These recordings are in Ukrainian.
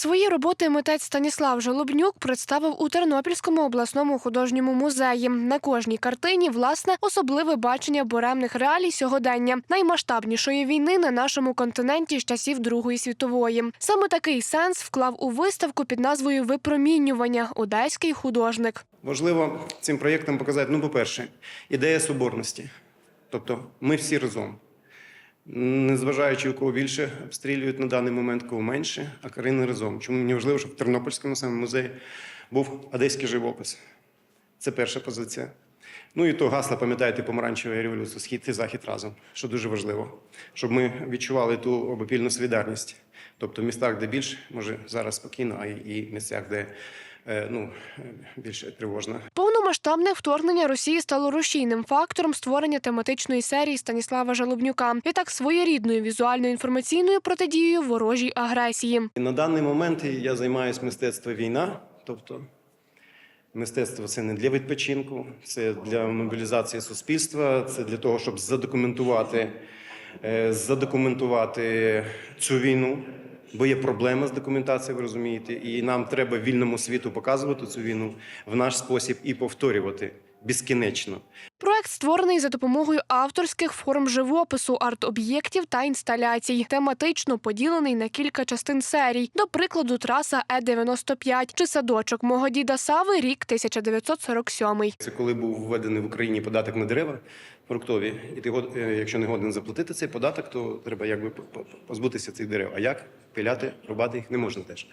Свої роботи митець Станіслав Жолобнюк представив у Тернопільському обласному художньому музеї. На кожній картині власне особливе бачення буремних реалій сьогодення, наймасштабнішої війни на нашому континенті з часів Другої світової. Саме такий сенс вклав у виставку під назвою Випромінювання одеський художник. Важливо цим проєктом показати, ну, по-перше, ідея соборності. Тобто ми всі разом. Незважаючи, у кого більше обстрілюють на даний момент, кого менше, а Карини разом. Чому мені важливо, щоб в Тернопільському саме музеї був одеський живопис. Це перша позиція. Ну і то гасло, пам'ятаєте, помаранчева революція, схід і захід разом, що дуже важливо, щоб ми відчували ту обопільну солідарність. Тобто в містах, де більш, може зараз спокійно, а і місцях, де ну, е, більш тривожно. Повномасштабне вторгнення Росії стало рушійним фактором створення тематичної серії Станіслава Жалобнюка. Відтак своєрідною візуальною інформаційною протидією ворожій агресії. На даний момент я займаюся мистецтвом війна, тобто мистецтво це не для відпочинку, це для мобілізації суспільства, це для того, щоб задокументувати, е, задокументувати цю війну. Бо є проблема з документацією, ви розумієте, і нам треба вільному світу показувати цю війну в наш спосіб і повторювати безкінечно. Проект створений за допомогою авторських форм живопису, арт-об'єктів та інсталяцій. Тематично поділений на кілька частин серій. До прикладу, траса Е-95 чи садочок мого діда Сави, рік 1947. Це коли був введений в Україні податок на дерева фруктові, і ти е, якщо не годен заплатити цей податок, то треба якби по- по- позбутися цих дерев. А як? Пиляти, рубати їх не можна теж.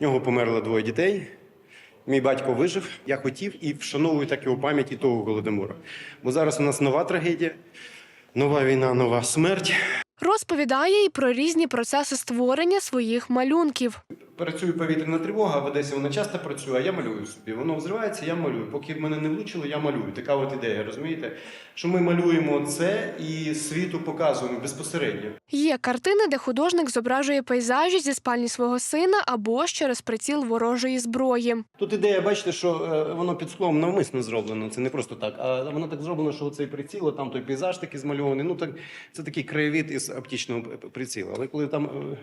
В нього померло двоє дітей. Мій батько вижив, я хотів і вшановую так його пам'ять і того голодомора. Бо зараз у нас нова трагедія, нова війна, нова смерть. Розповідає і про різні процеси створення своїх малюнків. Працює повітряна тривога, в Одесі вона часто працює, а я малюю собі. Воно взривається, я малюю. Поки мене не влучило, я малюю. Така от ідея, розумієте? Що ми малюємо це і світу показуємо безпосередньо. Є картини, де художник зображує пейзажі зі спальні свого сина або ж через приціл ворожої зброї. Тут ідея, бачите, що е, воно під склом навмисно зроблено. Це не просто так. А воно так зроблено, що цей приціл, там той пейзаж такий змальований. Ну так це такий краєвид із оптичного п- п- прицілу. Але коли там е,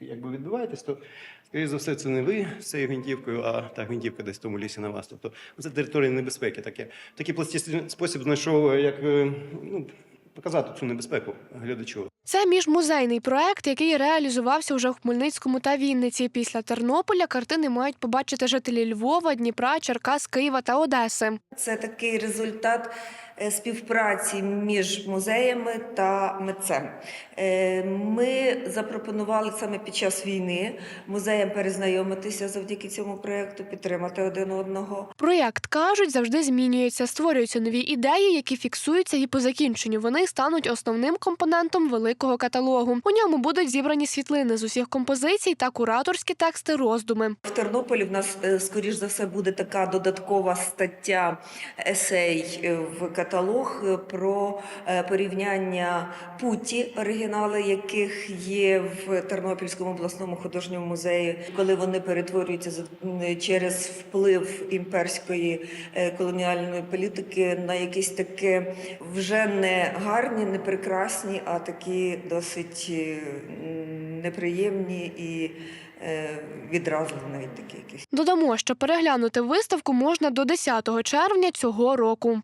якби відбуваєтесь, то скоріше за все, це не ви з цією гвинтівкою, а та гвинтівка десь в тому лісі на вас. Тобто це територія небезпеки. Таке. Такий пластичний спосіб знайшов, як е, ну, показати цю небезпеку глядачу. Це міжмузейний проект, який реалізувався вже в Хмельницькому та Вінниці. Після Тернополя картини мають побачити жителі Львова, Дніпра, Черкас, Києва та Одеси. Це такий результат е, співпраці між музеями та митцем. Е, Ми запропонували саме під час війни музеям перезнайомитися завдяки цьому проєкту, підтримати один одного. Проєкт кажуть, завжди змінюється, створюються нові ідеї, які фіксуються, і по закінченню вони стануть основним компонентом великого каталогу. У ньому будуть зібрані світлини з усіх композицій та кураторські тексти, роздуми. В Тернополі в нас, е, скоріш за все, буде така додаткова стаття есей е, в каталог е, про порівняння путі, оригінали яких є в Тернопільському обласному художньому музеї, коли вони перетворюються через вплив імперської колоніальної політики на якісь таке вже не гарні, не прекрасні, а такі досить е, неприємні і відразу відразливі навіть такі якісь. Додамо, що переглянути виставку можна до 10 червня цього року.